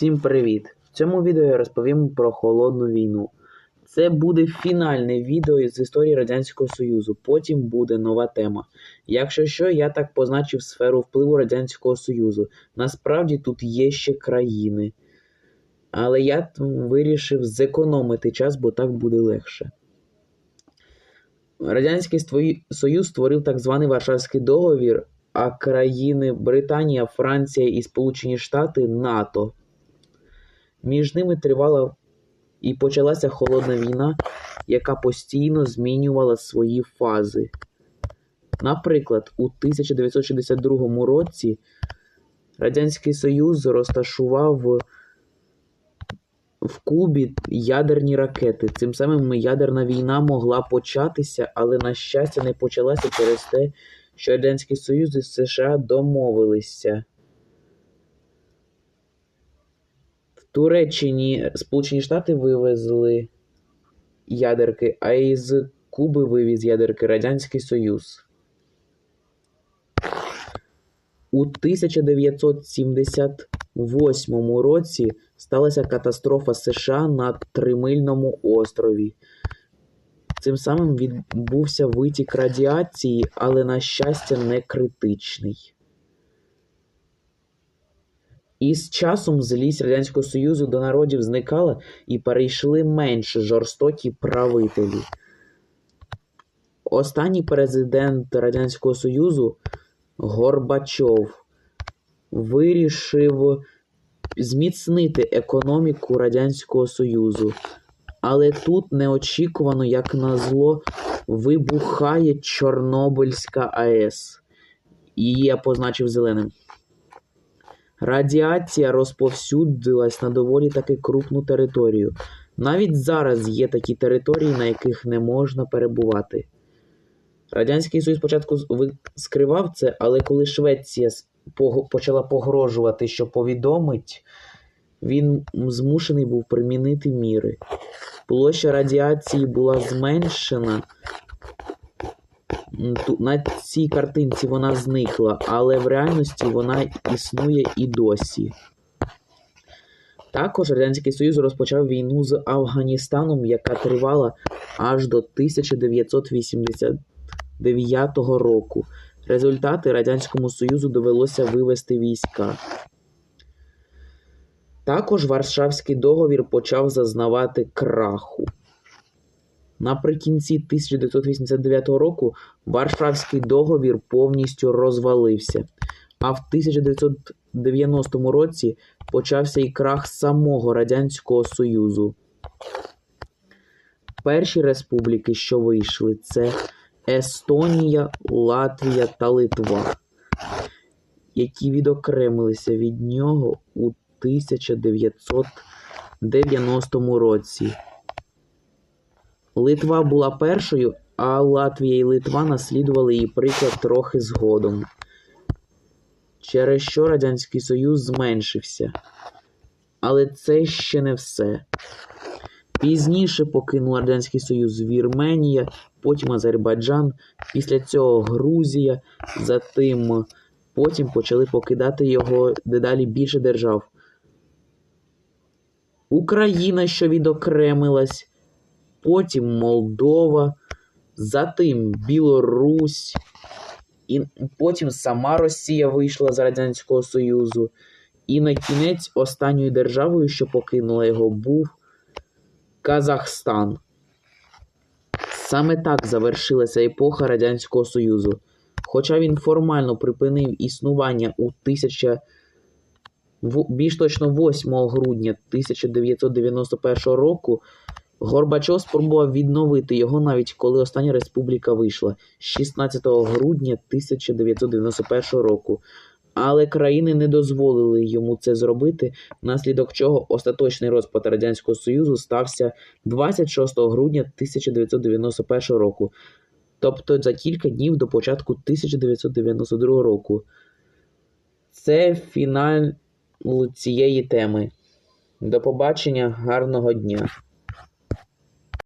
Всім привіт! В цьому відео я розповім про холодну війну. Це буде фінальне відео з історії Радянського Союзу. Потім буде нова тема. Якщо що, я так позначив сферу впливу Радянського Союзу. Насправді тут є ще країни. Але я вирішив зекономити час, бо так буде легше. Радянський Союз створив так званий Варшавський договір, а країни Британія, Франція і Сполучені Штати НАТО. Між ними тривала і почалася холодна війна, яка постійно змінювала свої фази. Наприклад, у 1962 році Радянський Союз розташував в Кубі ядерні ракети. Цим самим ядерна війна могла початися, але, на щастя, не почалася через те, що Радянський Союз і США домовилися. В Туреччині Сполучені Штати вивезли ядерки, а із Куби вивіз ядерки Радянський Союз. У 1978 році сталася катастрофа США на Тримильному острові. Цим самим відбувся витік радіації, але, на щастя, не критичний. І з часом злість Радянського Союзу до народів зникала і перейшли менш жорстокі правителі. Останній президент Радянського Союзу Горбачов вирішив зміцнити економіку Радянського Союзу. Але тут неочікувано, як назло, вибухає Чорнобильська АЕС. Її я позначив зеленим. Радіація розповсюдилась на доволі таки крупну територію. Навіть зараз є такі території, на яких не можна перебувати. Радянський Союз спочатку скривав це, але коли Швеція почала погрожувати, що повідомить, він змушений був примінити міри. Площа радіації була зменшена. М, ту- На цій картинці вона зникла, але в реальності вона існує і досі. Також Радянський Союз розпочав війну з Афганістаном, яка тривала аж до 1989 року. Результати Радянському Союзу довелося вивести війська. Також Варшавський договір почав зазнавати краху. Наприкінці 1989 року Варшавський договір повністю розвалився, а в 1990 році почався і крах самого Радянського Союзу. Перші республіки, що вийшли, це Естонія, Латвія та Литва, які відокремилися від нього у 1990 році. Литва була першою, а Латвія і Литва наслідували її приклад трохи згодом, через що Радянський Союз зменшився. Але це ще не все. Пізніше покинув Радянський Союз Вірменія, потім Азербайджан, після цього Грузія, затим потім почали покидати його дедалі більше держав. Україна, що відокремилась, потім Молдова, затим Білорусь, і потім сама Росія вийшла з Радянського Союзу. І на кінець останньою державою, що покинула його, був Казахстан. Саме так завершилася епоха Радянського Союзу. Хоча він формально припинив існування у 1000 в- більш точно 8 грудня 1991 року, Горбачов спробував відновити його навіть коли остання республіка вийшла 16 грудня 1991 року. Але країни не дозволили йому це зробити, внаслідок чого остаточний розпад Радянського Союзу стався 26 грудня 1991 року, тобто за кілька днів до початку 1992 року. Це фінал цієї теми. До побачення, гарного дня!